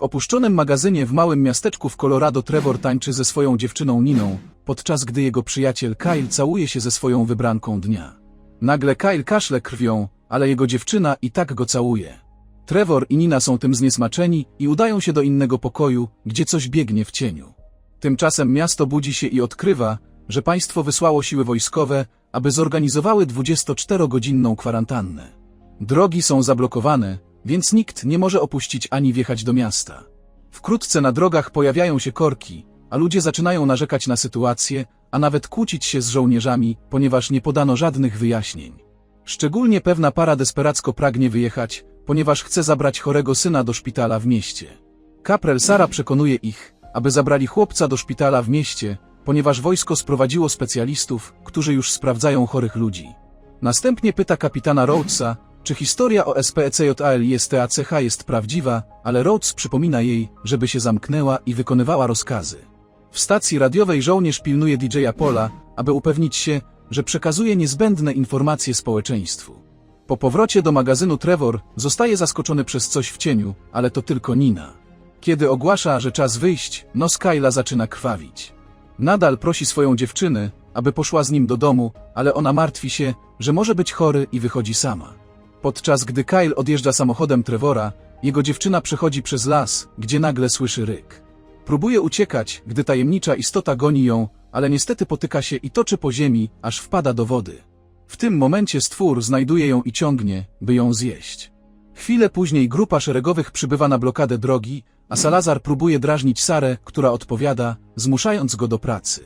W opuszczonym magazynie w małym miasteczku w Colorado Trevor tańczy ze swoją dziewczyną Niną, podczas gdy jego przyjaciel Kyle całuje się ze swoją wybranką dnia. Nagle Kyle kaszle krwią, ale jego dziewczyna i tak go całuje. Trevor i Nina są tym zniesmaczeni i udają się do innego pokoju, gdzie coś biegnie w cieniu. Tymczasem miasto budzi się i odkrywa, że państwo wysłało siły wojskowe, aby zorganizowały 24-godzinną kwarantannę. Drogi są zablokowane, więc nikt nie może opuścić ani wjechać do miasta. Wkrótce na drogach pojawiają się korki, a ludzie zaczynają narzekać na sytuację, a nawet kłócić się z żołnierzami, ponieważ nie podano żadnych wyjaśnień. Szczególnie pewna para desperacko pragnie wyjechać, ponieważ chce zabrać chorego syna do szpitala w mieście. Kaprel Sara przekonuje ich, aby zabrali chłopca do szpitala w mieście, ponieważ wojsko sprowadziło specjalistów, którzy już sprawdzają chorych ludzi. Następnie pyta kapitana Rhodesa, czy historia o SPECJAL i STACH jest prawdziwa, ale Rhodes przypomina jej, żeby się zamknęła i wykonywała rozkazy. W stacji radiowej żołnierz pilnuje DJ-a Pola, aby upewnić się, że przekazuje niezbędne informacje społeczeństwu. Po powrocie do magazynu Trevor zostaje zaskoczony przez coś w cieniu, ale to tylko Nina. Kiedy ogłasza, że czas wyjść, nos Kyla zaczyna krwawić. Nadal prosi swoją dziewczynę, aby poszła z nim do domu, ale ona martwi się, że może być chory i wychodzi sama. Podczas gdy Kyle odjeżdża samochodem Trevora, jego dziewczyna przechodzi przez las, gdzie nagle słyszy ryk. Próbuje uciekać, gdy tajemnicza istota goni ją, ale niestety potyka się i toczy po ziemi, aż wpada do wody. W tym momencie stwór znajduje ją i ciągnie, by ją zjeść. Chwilę później grupa szeregowych przybywa na blokadę drogi, a Salazar próbuje drażnić Sarę, która odpowiada, zmuszając go do pracy.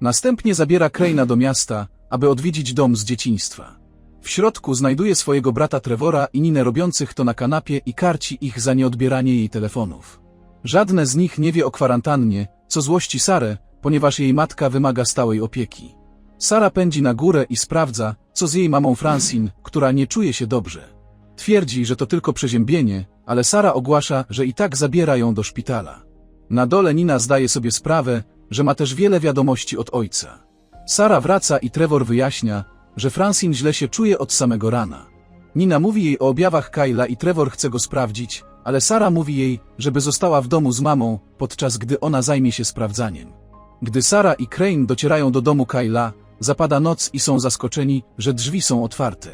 Następnie zabiera Kraina do miasta, aby odwiedzić dom z dzieciństwa. W środku znajduje swojego brata Trevora i Ninę robiących to na kanapie i karci ich za nieodbieranie jej telefonów. Żadne z nich nie wie o kwarantannie, co złości Sarę, ponieważ jej matka wymaga stałej opieki. Sara pędzi na górę i sprawdza, co z jej mamą Francine, która nie czuje się dobrze. Twierdzi, że to tylko przeziębienie, ale Sara ogłasza, że i tak zabiera ją do szpitala. Na dole Nina zdaje sobie sprawę, że ma też wiele wiadomości od ojca. Sara wraca i Trevor wyjaśnia, że Francine źle się czuje od samego rana. Nina mówi jej o objawach Kyla i Trevor chce go sprawdzić, ale Sara mówi jej, żeby została w domu z mamą, podczas gdy ona zajmie się sprawdzaniem. Gdy Sara i Crane docierają do domu Kyla, zapada noc i są zaskoczeni, że drzwi są otwarte.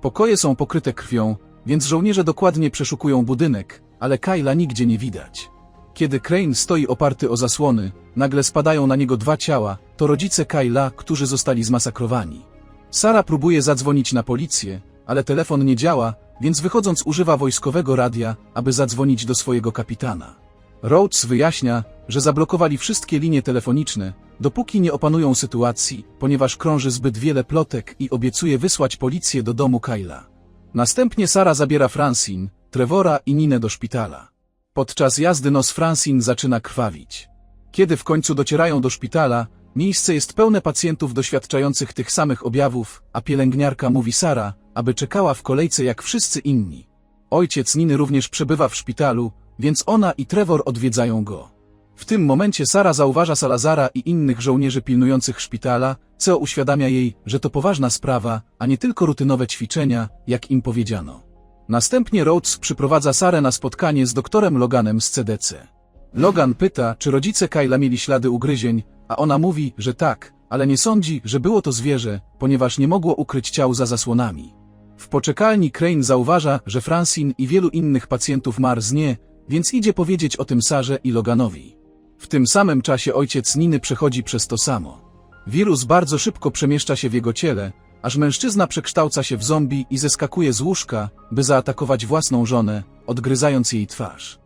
Pokoje są pokryte krwią, więc żołnierze dokładnie przeszukują budynek, ale Kyla nigdzie nie widać. Kiedy Crane stoi oparty o zasłony, nagle spadają na niego dwa ciała, to rodzice Kyla, którzy zostali zmasakrowani. Sara próbuje zadzwonić na policję, ale telefon nie działa, więc wychodząc używa wojskowego radia, aby zadzwonić do swojego kapitana. Rhodes wyjaśnia, że zablokowali wszystkie linie telefoniczne, dopóki nie opanują sytuacji, ponieważ krąży zbyt wiele plotek i obiecuje wysłać policję do domu Kyla. Następnie Sara zabiera Francine, Trevora i Ninę do szpitala. Podczas jazdy nos Francine zaczyna krwawić. Kiedy w końcu docierają do szpitala, miejsce jest pełne pacjentów doświadczających tych samych objawów, a pielęgniarka mówi Sara, aby czekała w kolejce jak wszyscy inni. Ojciec Niny również przebywa w szpitalu, więc ona i Trevor odwiedzają go. W tym momencie Sara zauważa Salazara i innych żołnierzy pilnujących szpitala, co uświadamia jej, że to poważna sprawa, a nie tylko rutynowe ćwiczenia, jak im powiedziano. Następnie Rhodes przyprowadza Sarę na spotkanie z doktorem Loganem z CDC. Logan pyta, czy rodzice Kyla mieli ślady ugryzień, a ona mówi, że tak, ale nie sądzi, że było to zwierzę, ponieważ nie mogło ukryć ciał za zasłonami. W poczekalni Crane zauważa, że Francine i wielu innych pacjentów ma rznie, więc idzie powiedzieć o tym Sarze i Loganowi. W tym samym czasie ojciec Niny przechodzi przez to samo. Wirus bardzo szybko przemieszcza się w jego ciele, aż mężczyzna przekształca się w zombie i zeskakuje z łóżka, by zaatakować własną żonę, odgryzając jej twarz.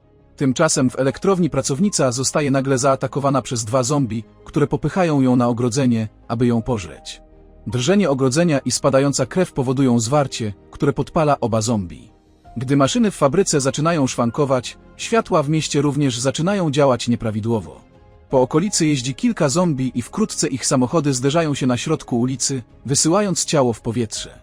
Tymczasem w elektrowni pracownica zostaje nagle zaatakowana przez dwa zombie, które popychają ją na ogrodzenie, aby ją pożreć. Drżenie ogrodzenia i spadająca krew powodują zwarcie, które podpala oba zombie. Gdy maszyny w fabryce zaczynają szwankować, światła w mieście również zaczynają działać nieprawidłowo. Po okolicy jeździ kilka zombie i wkrótce ich samochody zderzają się na środku ulicy, wysyłając ciało w powietrze.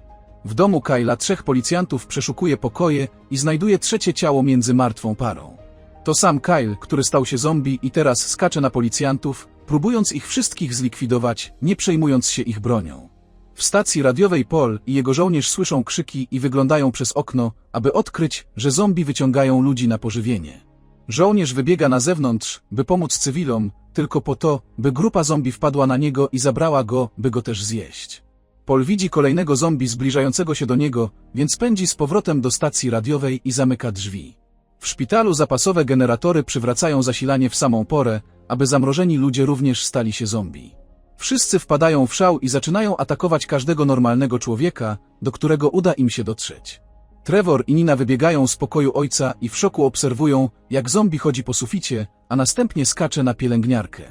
W domu Kyla trzech policjantów przeszukuje pokoje i znajduje trzecie ciało między martwą parą. To sam Kyle, który stał się zombie i teraz skacze na policjantów, próbując ich wszystkich zlikwidować, nie przejmując się ich bronią. W stacji radiowej Paul i jego żołnierz słyszą krzyki i wyglądają przez okno, aby odkryć, że zombie wyciągają ludzi na pożywienie. Żołnierz wybiega na zewnątrz, by pomóc cywilom, tylko po to, by grupa zombie wpadła na niego i zabrała go, by go też zjeść. Paul widzi kolejnego zombie zbliżającego się do niego, więc pędzi z powrotem do stacji radiowej i zamyka drzwi. W szpitalu zapasowe generatory przywracają zasilanie w samą porę, aby zamrożeni ludzie również stali się zombie. Wszyscy wpadają w szał i zaczynają atakować każdego normalnego człowieka, do którego uda im się dotrzeć. Trevor i Nina wybiegają z pokoju ojca i w szoku obserwują, jak zombie chodzi po suficie, a następnie skacze na pielęgniarkę.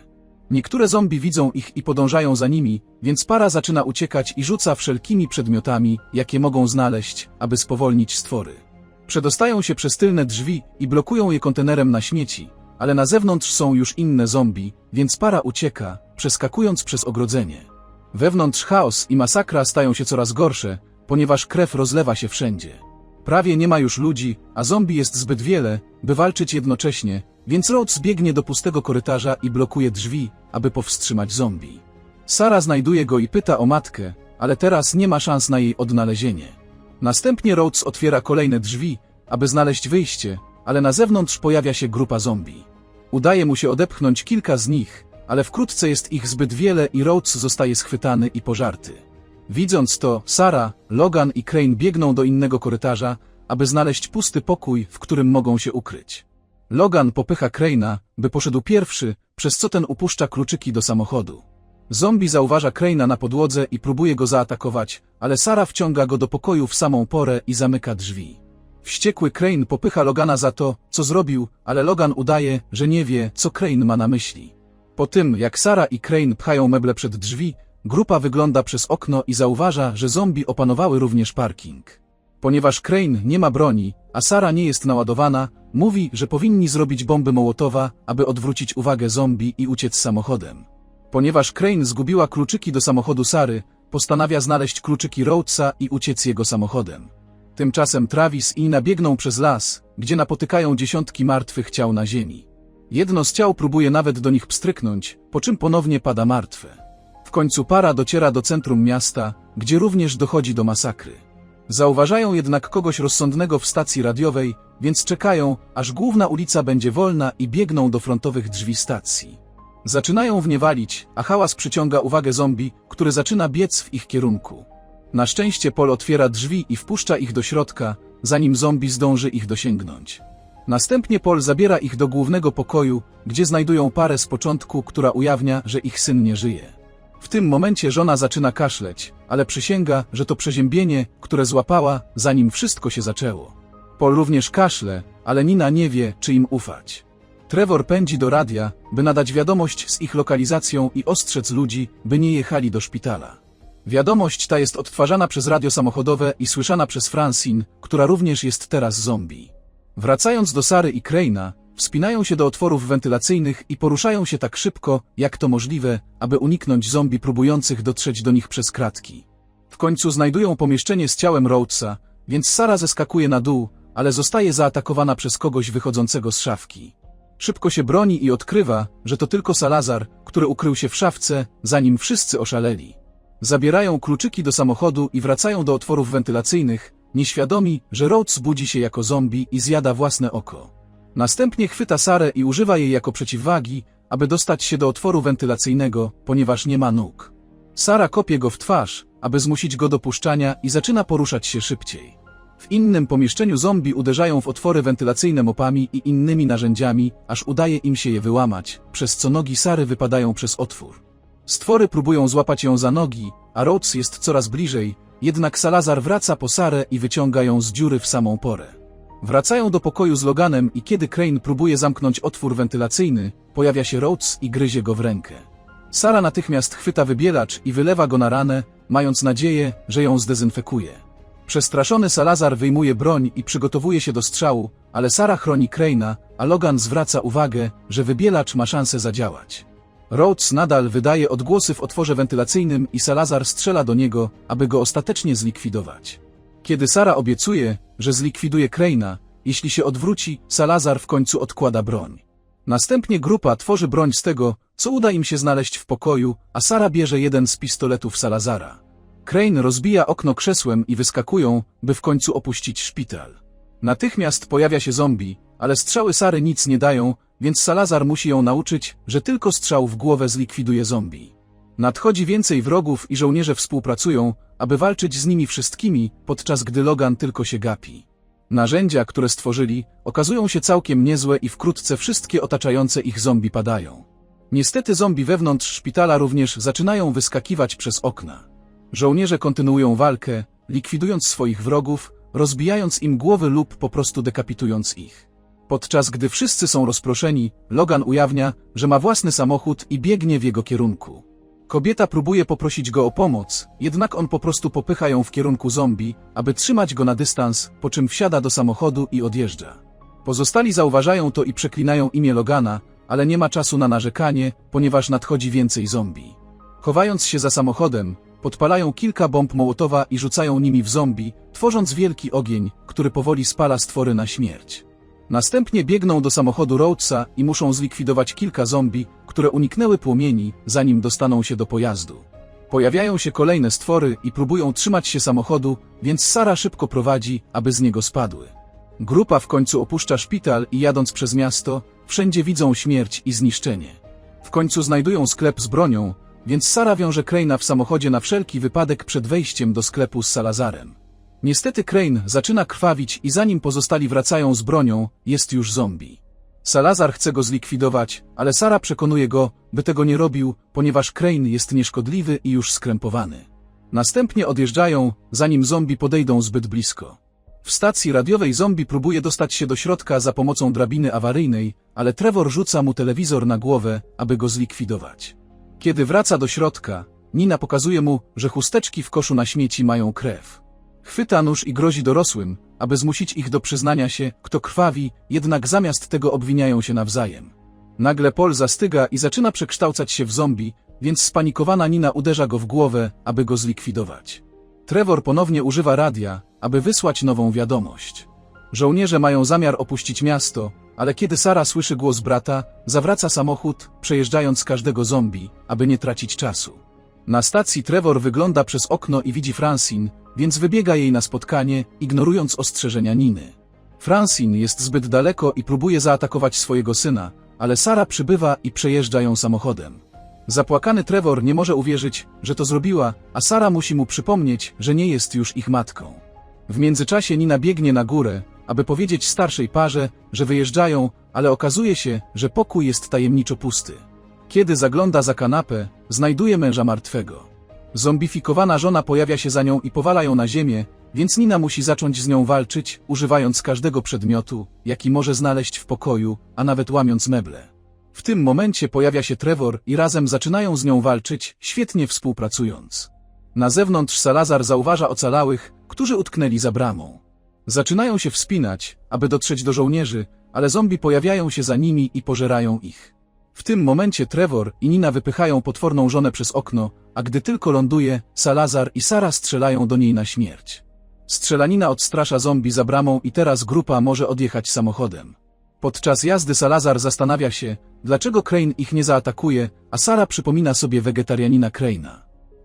Niektóre zombie widzą ich i podążają za nimi, więc para zaczyna uciekać i rzuca wszelkimi przedmiotami, jakie mogą znaleźć, aby spowolnić stwory. Przedostają się przez tylne drzwi i blokują je kontenerem na śmieci, ale na zewnątrz są już inne zombie, więc para ucieka, przeskakując przez ogrodzenie. Wewnątrz chaos i masakra stają się coraz gorsze, ponieważ krew rozlewa się wszędzie. Prawie nie ma już ludzi, a zombie jest zbyt wiele, by walczyć jednocześnie, więc Rhodes biegnie do pustego korytarza i blokuje drzwi, aby powstrzymać zombie. Sara znajduje go i pyta o matkę, ale teraz nie ma szans na jej odnalezienie. Następnie Rhodes otwiera kolejne drzwi, aby znaleźć wyjście, ale na zewnątrz pojawia się grupa zombie. Udaje mu się odepchnąć kilka z nich, ale wkrótce jest ich zbyt wiele i Rhodes zostaje schwytany i pożarty. Widząc to, Sara, Logan i Crane biegną do innego korytarza, aby znaleźć pusty pokój, w którym mogą się ukryć. Logan popycha Crane'a, by poszedł pierwszy, przez co ten upuszcza kluczyki do samochodu. Zombie zauważa Crane'a na podłodze i próbuje go zaatakować, ale Sara wciąga go do pokoju w samą porę i zamyka drzwi. Wściekły Crane popycha Logana za to, co zrobił, ale Logan udaje, że nie wie, co Crane ma na myśli. Po tym, jak Sara i Crane pchają meble przed drzwi, grupa wygląda przez okno i zauważa, że zombie opanowały również parking. Ponieważ Crane nie ma broni, a Sara nie jest naładowana, mówi, że powinni zrobić bomby Mołotowa, aby odwrócić uwagę zombie i uciec samochodem. Ponieważ Crane zgubiła kluczyki do samochodu Sary, postanawia znaleźć kluczyki Rhodesa i uciec jego samochodem. Tymczasem Travis i Ina biegną przez las, gdzie napotykają dziesiątki martwych ciał na ziemi. Jedno z ciał próbuje nawet do nich pstryknąć, po czym ponownie pada martwe. W końcu para dociera do centrum miasta, gdzie również dochodzi do masakry. Zauważają jednak kogoś rozsądnego w stacji radiowej, więc czekają, aż główna ulica będzie wolna i biegną do frontowych drzwi stacji. Zaczynają w nie walić, a hałas przyciąga uwagę zombie, który zaczyna biec w ich kierunku. Na szczęście Pol otwiera drzwi i wpuszcza ich do środka, zanim zombie zdąży ich dosięgnąć. Następnie Pol zabiera ich do głównego pokoju, gdzie znajdują parę z początku, która ujawnia, że ich syn nie żyje. W tym momencie żona zaczyna kaszleć, ale przysięga, że to przeziębienie, które złapała, zanim wszystko się zaczęło. Pol również kaszle, ale Nina nie wie, czy im ufać. Trevor pędzi do radia, by nadać wiadomość z ich lokalizacją i ostrzec ludzi, by nie jechali do szpitala. Wiadomość ta jest odtwarzana przez radio samochodowe i słyszana przez Francine, która również jest teraz zombie. Wracając do Sary i Crane'a, wspinają się do otworów wentylacyjnych i poruszają się tak szybko, jak to możliwe, aby uniknąć zombie próbujących dotrzeć do nich przez kratki. W końcu znajdują pomieszczenie z ciałem Rhodesa, więc Sara zeskakuje na dół, ale zostaje zaatakowana przez kogoś wychodzącego z szafki. Szybko się broni i odkrywa, że to tylko Salazar, który ukrył się w szafce, zanim wszyscy oszaleli. Zabierają kluczyki do samochodu i wracają do otworów wentylacyjnych, nieświadomi, że Rhodes budzi się jako zombie i zjada własne oko. Następnie chwyta Sarę i używa jej jako przeciwwagi, aby dostać się do otworu wentylacyjnego, ponieważ nie ma nóg. Sara kopie go w twarz, aby zmusić go do puszczania i zaczyna poruszać się szybciej. W innym pomieszczeniu zombie uderzają w otwory wentylacyjne mopami i innymi narzędziami, aż udaje im się je wyłamać, przez co nogi Sary wypadają przez otwór. Stwory próbują złapać ją za nogi, a Rhodes jest coraz bliżej, jednak Salazar wraca po Sarę i wyciąga ją z dziury w samą porę. Wracają do pokoju z Loganem i kiedy Crane próbuje zamknąć otwór wentylacyjny, pojawia się Rhodes i gryzie go w rękę. Sara natychmiast chwyta wybielacz i wylewa go na ranę, mając nadzieję, że ją zdezynfekuje. Przestraszony Salazar wyjmuje broń i przygotowuje się do strzału, ale Sara chroni Crane'a, a Logan zwraca uwagę, że wybielacz ma szansę zadziałać. Rhodes nadal wydaje odgłosy w otworze wentylacyjnym i Salazar strzela do niego, aby go ostatecznie zlikwidować. Kiedy Sara obiecuje, że zlikwiduje Crane'a, jeśli się odwróci, Salazar w końcu odkłada broń. Następnie grupa tworzy broń z tego, co uda im się znaleźć w pokoju, a Sara bierze jeden z pistoletów Salazara. Crane rozbija okno krzesłem i wyskakują, by w końcu opuścić szpital. Natychmiast pojawia się zombie, ale strzały Sary nic nie dają, więc Salazar musi ją nauczyć, że tylko strzał w głowę zlikwiduje zombie. Nadchodzi więcej wrogów i żołnierze współpracują, aby walczyć z nimi wszystkimi, podczas gdy Logan tylko się gapi. Narzędzia, które stworzyli, okazują się całkiem niezłe i wkrótce wszystkie otaczające ich zombie padają. Niestety zombie wewnątrz szpitala również zaczynają wyskakiwać przez okna. Żołnierze kontynuują walkę, likwidując swoich wrogów, rozbijając im głowy lub po prostu dekapitując ich. Podczas gdy wszyscy są rozproszeni, Logan ujawnia, że ma własny samochód i biegnie w jego kierunku. Kobieta próbuje poprosić go o pomoc, jednak on po prostu popycha ją w kierunku zombie, aby trzymać go na dystans, po czym wsiada do samochodu i odjeżdża. Pozostali zauważają to i przeklinają imię Logana, ale nie ma czasu na narzekanie, ponieważ nadchodzi więcej zombie. Chowając się za samochodem, podpalają kilka bomb Mołotowa i rzucają nimi w zombie, tworząc wielki ogień, który powoli spala stwory na śmierć. Następnie biegną do samochodu Rhodesa i muszą zlikwidować kilka zombie, które uniknęły płomieni, zanim dostaną się do pojazdu. Pojawiają się kolejne stwory i próbują trzymać się samochodu, więc Sara szybko prowadzi, aby z niego spadły. Grupa w końcu opuszcza szpital i jadąc przez miasto, wszędzie widzą śmierć i zniszczenie. W końcu znajdują sklep z bronią, więc Sara wiąże Kraina w samochodzie na wszelki wypadek przed wejściem do sklepu z Salazarem. Niestety Crane zaczyna krwawić i zanim pozostali wracają z bronią, jest już zombie. Salazar chce go zlikwidować, ale Sara przekonuje go, by tego nie robił, ponieważ Crane jest nieszkodliwy i już skrępowany. Następnie odjeżdżają, zanim zombie podejdą zbyt blisko. W stacji radiowej zombie próbuje dostać się do środka za pomocą drabiny awaryjnej, ale Trevor rzuca mu telewizor na głowę, aby go zlikwidować. Kiedy wraca do środka, Nina pokazuje mu, że chusteczki w koszu na śmieci mają krew. Chwyta nóż i grozi dorosłym, aby zmusić ich do przyznania się, kto krwawi, jednak zamiast tego obwiniają się nawzajem. Nagle Paul zastyga i zaczyna przekształcać się w zombie, więc spanikowana Nina uderza go w głowę, aby go zlikwidować. Trevor ponownie używa radia, aby wysłać nową wiadomość. Żołnierze mają zamiar opuścić miasto, ale kiedy Sara słyszy głos brata, zawraca samochód, przejeżdżając każdego zombie, aby nie tracić czasu. Na stacji Trevor wygląda przez okno i widzi Francine, więc wybiega jej na spotkanie, ignorując ostrzeżenia Niny. Francine jest zbyt daleko i próbuje zaatakować swojego syna, ale Sara przybywa i przejeżdża ją samochodem. Zapłakany Trevor nie może uwierzyć, że to zrobiła, a Sara musi mu przypomnieć, że nie jest już ich matką. W międzyczasie Nina biegnie na górę, aby powiedzieć starszej parze, że wyjeżdżają, ale okazuje się, że pokój jest tajemniczo pusty. Kiedy zagląda za kanapę, znajduje męża martwego. Zombifikowana żona pojawia się za nią i powala ją na ziemię, więc Nina musi zacząć z nią walczyć, używając każdego przedmiotu, jaki może znaleźć w pokoju, a nawet łamiąc meble. W tym momencie pojawia się Trevor i razem zaczynają z nią walczyć, świetnie współpracując. Na zewnątrz Salazar zauważa ocalałych, którzy utknęli za bramą. Zaczynają się wspinać, aby dotrzeć do żołnierzy, ale zombie pojawiają się za nimi i pożerają ich. W tym momencie Trevor i Nina wypychają potworną żonę przez okno, a gdy tylko ląduje, Salazar i Sara strzelają do niej na śmierć. Strzelanina odstrasza zombie za bramą i teraz grupa może odjechać samochodem. Podczas jazdy Salazar zastanawia się, dlaczego Crane ich nie zaatakuje, a Sara przypomina sobie wegetarianina Crane'a.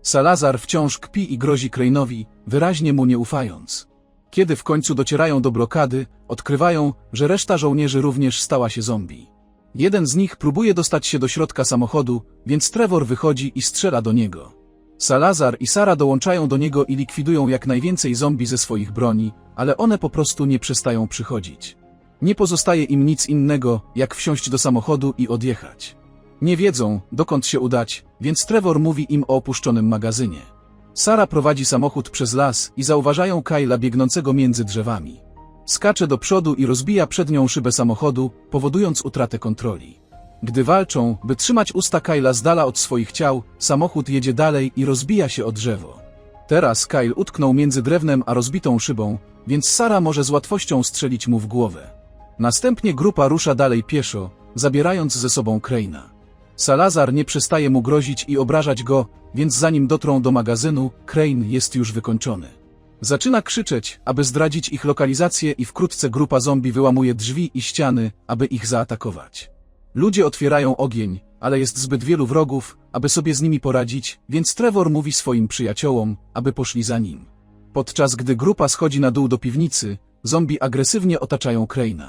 Salazar wciąż kpi i grozi Crane'owi, wyraźnie mu nie ufając. Kiedy w końcu docierają do blokady, odkrywają, że reszta żołnierzy również stała się zombie. Jeden z nich próbuje dostać się do środka samochodu, więc Trevor wychodzi i strzela do niego. Salazar i Sara dołączają do niego i likwidują jak najwięcej zombie ze swoich broni, ale one po prostu nie przestają przychodzić. Nie pozostaje im nic innego, jak wsiąść do samochodu i odjechać. Nie wiedzą, dokąd się udać, więc Trevor mówi im o opuszczonym magazynie. Sara prowadzi samochód przez las i zauważają Kyla biegnącego między drzewami. Skacze do przodu i rozbija przednią szybę samochodu, powodując utratę kontroli. Gdy walczą, by trzymać usta Kyla z dala od swoich ciał, samochód jedzie dalej i rozbija się o drzewo. Teraz Kyle utknął między drewnem a rozbitą szybą, więc Sara może z łatwością strzelić mu w głowę. Następnie grupa rusza dalej pieszo, zabierając ze sobą Crane'a. Salazar nie przestaje mu grozić i obrażać go, więc zanim dotrą do magazynu, Crane jest już wykończony. Zaczyna krzyczeć, aby zdradzić ich lokalizację i wkrótce grupa zombie wyłamuje drzwi i ściany, aby ich zaatakować. Ludzie otwierają ogień, ale jest zbyt wielu wrogów, aby sobie z nimi poradzić, więc Trevor mówi swoim przyjaciołom, aby poszli za nim. Podczas gdy grupa schodzi na dół do piwnicy, zombie agresywnie otaczają Crane'a.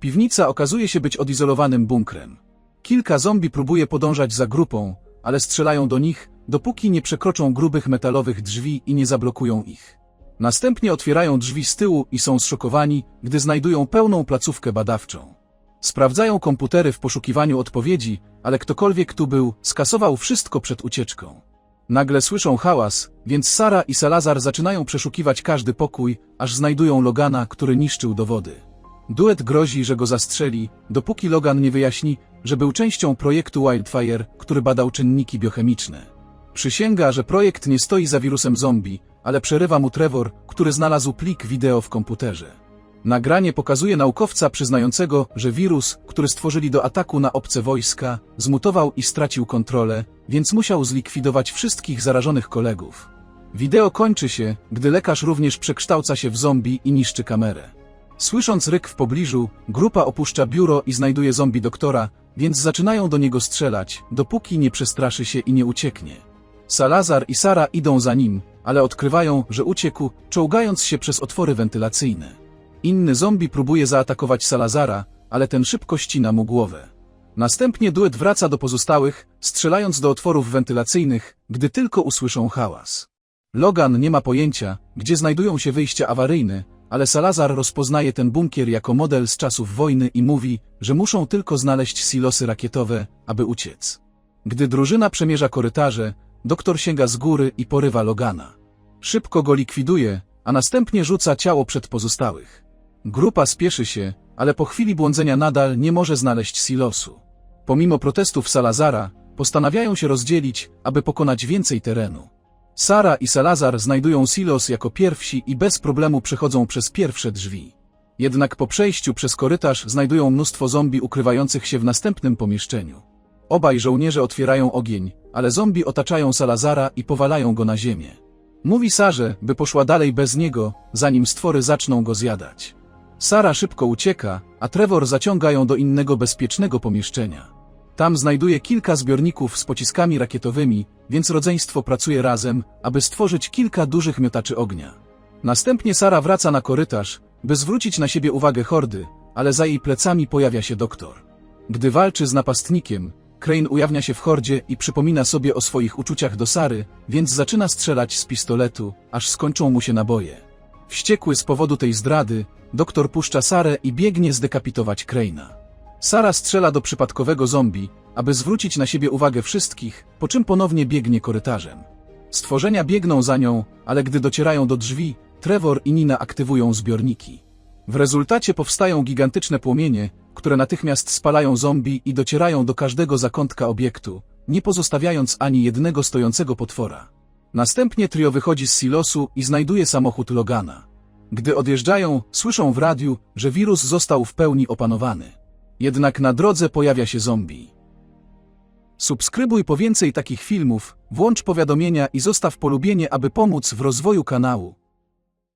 Piwnica okazuje się być odizolowanym bunkrem. Kilka zombie próbuje podążać za grupą, ale strzelają do nich, dopóki nie przekroczą grubych metalowych drzwi i nie zablokują ich. Następnie otwierają drzwi z tyłu i są zszokowani, gdy znajdują pełną placówkę badawczą. Sprawdzają komputery w poszukiwaniu odpowiedzi, ale ktokolwiek tu był, skasował wszystko przed ucieczką. Nagle słyszą hałas, więc Sara i Salazar zaczynają przeszukiwać każdy pokój, aż znajdują Logana, który niszczył dowody. Duet grozi, że go zastrzeli, dopóki Logan nie wyjaśni, że był częścią projektu Wildfire, który badał czynniki biochemiczne. Przysięga, że projekt nie stoi za wirusem zombie, ale przerywa mu Trevor, który znalazł plik wideo w komputerze. Nagranie pokazuje naukowca przyznającego, że wirus, który stworzyli do ataku na obce wojska, zmutował i stracił kontrolę, więc musiał zlikwidować wszystkich zarażonych kolegów. Wideo kończy się, gdy lekarz również przekształca się w zombie i niszczy kamerę. Słysząc ryk w pobliżu, grupa opuszcza biuro i znajduje zombie doktora, więc zaczynają do niego strzelać, dopóki nie przestraszy się i nie ucieknie. Salazar i Sara idą za nim, ale odkrywają, że uciekł, czołgając się przez otwory wentylacyjne. Inny zombie próbuje zaatakować Salazara, ale ten szybko ścina mu głowę. Następnie duet wraca do pozostałych, strzelając do otworów wentylacyjnych, gdy tylko usłyszą hałas. Logan nie ma pojęcia, gdzie znajdują się wyjścia awaryjne, ale Salazar rozpoznaje ten bunkier jako model z czasów wojny i mówi, że muszą tylko znaleźć silosy rakietowe, aby uciec. Gdy drużyna przemierza korytarze, doktor sięga z góry i porywa Logana. Szybko go likwiduje, a następnie rzuca ciało przed pozostałych. Grupa spieszy się, ale po chwili błądzenia nadal nie może znaleźć silosu. Pomimo protestów Salazara, postanawiają się rozdzielić, aby pokonać więcej terenu. Sara i Salazar znajdują silos jako pierwsi i bez problemu przechodzą przez pierwsze drzwi. Jednak po przejściu przez korytarz znajdują mnóstwo zombie ukrywających się w następnym pomieszczeniu. Obaj żołnierze otwierają ogień, ale zombie otaczają Salazara i powalają go na ziemię. Mówi Sarze, by poszła dalej bez niego, zanim stwory zaczną go zjadać. Sara szybko ucieka, a Trevor zaciąga ją do innego bezpiecznego pomieszczenia. Tam znajduje kilka zbiorników z pociskami rakietowymi, więc rodzeństwo pracuje razem, aby stworzyć kilka dużych miotaczy ognia. Następnie Sara wraca na korytarz, by zwrócić na siebie uwagę hordy, ale za jej plecami pojawia się doktor. Gdy walczy z napastnikiem, Crane ujawnia się w hordzie i przypomina sobie o swoich uczuciach do Sary, więc zaczyna strzelać z pistoletu, aż skończą mu się naboje. Wściekły z powodu tej zdrady, doktor puszcza Sarę i biegnie zdekapitować Crane'a. Sara strzela do przypadkowego zombie, aby zwrócić na siebie uwagę wszystkich, po czym ponownie biegnie korytarzem. Stworzenia biegną za nią, ale gdy docierają do drzwi, Trevor i Nina aktywują zbiorniki. W rezultacie powstają gigantyczne płomienie, które natychmiast spalają zombie i docierają do każdego zakątka obiektu, nie pozostawiając ani jednego stojącego potwora. Następnie trio wychodzi z silosu i znajduje samochód Logana. Gdy odjeżdżają, słyszą w radiu, że wirus został w pełni opanowany. Jednak na drodze pojawia się zombie. Subskrybuj po więcej takich filmów, włącz powiadomienia i zostaw polubienie, aby pomóc w rozwoju kanału.